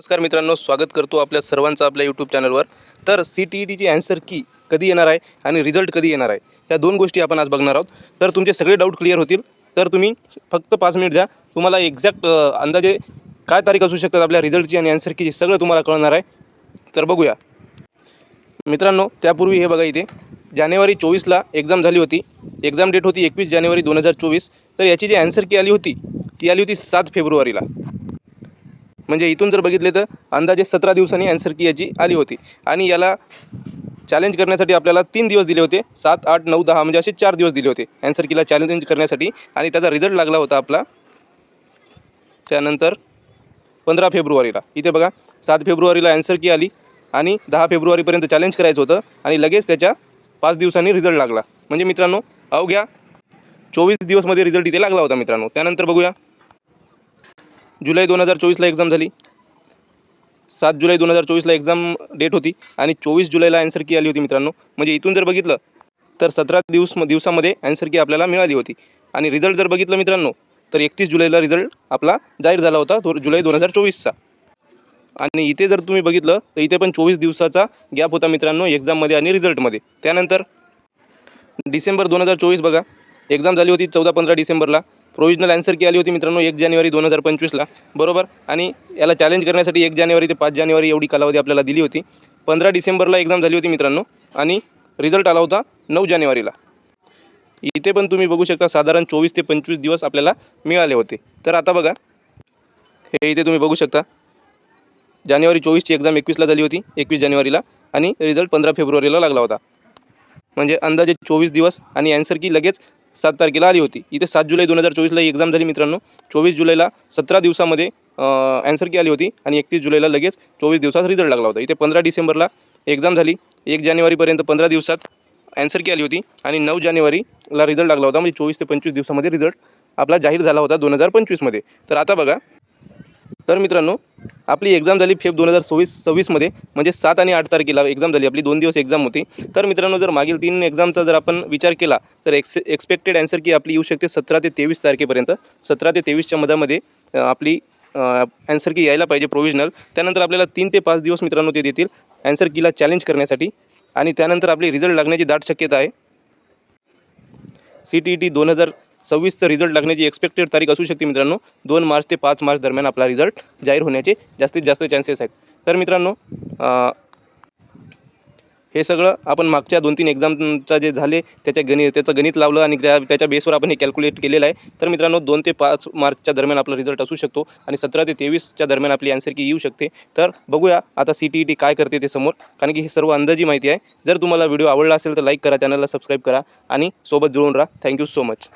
नमस्कार मित्रांनो स्वागत करतो आपल्या सर्वांचं आपल्या यूट्यूब चॅनलवर तर सी टी ई टीची अँसर की कधी येणार आहे आणि रिझल्ट कधी येणार आहे या दोन गोष्टी आपण आज बघणार आहोत. तर तुमचे सगळे डाऊट क्लिअर होतील. तर तुम्ही फक्त पाच मिनिट द्या. तुम्हाला एक्झॅक्ट अंदाजे काय तारीख असू शकतात आपल्या रिझल्टची आणि अँसर कीची सगळं तुम्हाला कळणार आहे. तर बघूया. मित्रांनो त्यापूर्वी हे बघा इथे. जानेवारी चोवीसला एक्झाम झाली होती. एक्झाम डेट होती एकवीस जानेवारी दोन हजार चोवीस. तर याची जी अँसर की आली होती ती आली होती सात फेब्रुवारीला. म्हणजे इथून जर बघितले तर अंदाजे सतरा दिवसांनी अँसर की याची आली होती. आणि याला चॅलेंज करण्यासाठी आपल्याला तीन दिवस दिले होते. सात आठ नऊ दहा म्हणजे असे चार दिवस दिले होते अँसर कीला चॅलेंज करण्यासाठी. आणि त्याचा रिझल्ट लागला होता आपला त्यानंतर पंधरा फेब्रुवारीला. इथे बघा सात फेब्रुवारीला अँसर की आली आणि दहा फेब्रुवारीपर्यंत चॅलेंज करायचं होतं आणि लगेच त्याच्या पाच दिवसांनी रिझल्ट लागला. म्हणजे मित्रांनो अवघ्या चोवीस दिवसमध्ये रिझल्ट इथे लागला होता मित्रांनो. त्यानंतर बघूया. जुलै दोन हजार चोवीसला एक्झाम झाली. सात जुलै दोन हजार चोवीसला एक्झाम डेट होती आणि चोवीस जुलैला अँसर की आली होती मित्रांनो. म्हणजे इथून जर बघितलं तर सतरा दिवस दिवसामध्ये अँसर की आपल्याला मिळाली होती. आणि रिझल्ट जर बघितलं मित्रांनो तर एकतीस जुलैला रिझल्ट आपला जाहीर झाला होता दो जुलै दोन हजार चोवीसचा. आणि इथे जर तुम्ही बघितलं तर इथे पण चोवीस दिवसाचा गॅप होता मित्रांनो एक्झाममध्ये आणि रिझल्टमध्ये त्यानंतर डिसेंबर दोन हजार चोवीस बघा. एक्झाम झाली होती चौदा पंधरा डिसेंबरला. प्रोविजनल आन्सर की आली होती मित्रांनो एक जानेवारी दोन हजार पंचवीसला. बरोबर? आणि याला चॅलेंज करण्यासाठी एक जानेवारी ते पाच जानेवारी एवढी कालावधी आपल्याला दिली होती. पंधरा डिसेंबरला एक्झाम झाली होती मित्रांनो आणि रिझल्ट आला होता नऊ जानेवारीला. इथे पण तुम्ही बघू शकता साधारण चोवीस ते पंचवीस दिवस आपल्याला मिळाले होते. तर आता बघा हे इथे तुम्ही बघू शकता. जानेवारी चोवीसची एक्झाम एकवीसला झाली होती एकवीस जानेवारीला आणि रिझल्ट पंधरा फेब्रुवारीला लागला होता. म्हणजे अंदाजे चोवीस दिवस आणि ॲन्सर की लगेच सात तारखेला आली होती. इथे सात जुलै दोन हजार चोवीसला एक्झाम झाली मित्रांनो. चोवीस जुलैला सतरा दिवसामध्ये ॲन्सर की आली होती आणि एकतीस जुलैला लगेच चोवीस दिवसात रिझल्ट लागला होता. इथे पंधरा डिसेंबरला एक्झाम झाली. एक जानेवारीपर्यंत पंधरा दिवसात ॲन्सर की आली होती आणि नऊ जानेवारीला रिझल्ट लागला होता. म्हणजे चोवीस ते पंचवीस दिवसामध्ये रिझल्ट आपला जाहीर झाला होता दोन हजार पंचवीसमध्ये. तर आता बघा तर मित्रांनो आपली एक्झाम झाली फेब दोन हजार सव्वीस सव्वीसमध्ये म्हणजे सात आणि आठ तारखेला एक्झाम झाली आपली दोन दिवस एक्झाम होती. तर मित्रांनो जर मागील तीन एक्झामचा जर आपण विचार केला तर एक्स एक्सपेक्टेड अँसर की आपली येऊ शकते सतरा ते तेवीस तारखेपर्यंत. सतरा ते तेवीसच्या मधामध्ये आपली अँसर की यायला पाहिजे प्रोविजनल त्यानंतर आपल्याला तीन ते पाच दिवस मित्रांनो ते देतील अँसर कीला चॅलेंज करण्यासाठी. आणि त्यानंतर आपली रिझल्ट लागण्याची दाट शक्यता आहे. सी टी ई टी दोन हजार सव्वीसचं रिझल्ट लागण्याची एक्सपेक्टेड तारीख असू शकते मित्रांनो. दोन मार्च ते पाच मार्च दरम्यान आपला रिझल्ट जाहीर होण्याचे जास्तीत जास्त चान्सेस आहेत. तर मित्रांनो हे सगळं आपण मागच्या दोन तीन एक्झामचा जे झाले त्याच्या गणित त्याचं गणित लावलं आणि त्या त्याच्या बेसवर आपण हे कॅल्क्युलेट केलेलं आहे. तर मित्रांनो दोन ते पाच मार्चच्या दरम्यान आपला रिझल्ट असू शकतो आणि सतरा ते तेवीसच्या दरम्यान आपली आन्सर की येऊ शकते. तर बघूया आता सी टी ई टी काय करते ते समोर कारण की हे सर्व अंदाजी माहिती आहे. जर तुम्हाला व्हिडिओ आवडला असेल तर लाईक करा चॅनलला सबस्क्राईब करा आणि सोबत जुळून राहा. Thank you so much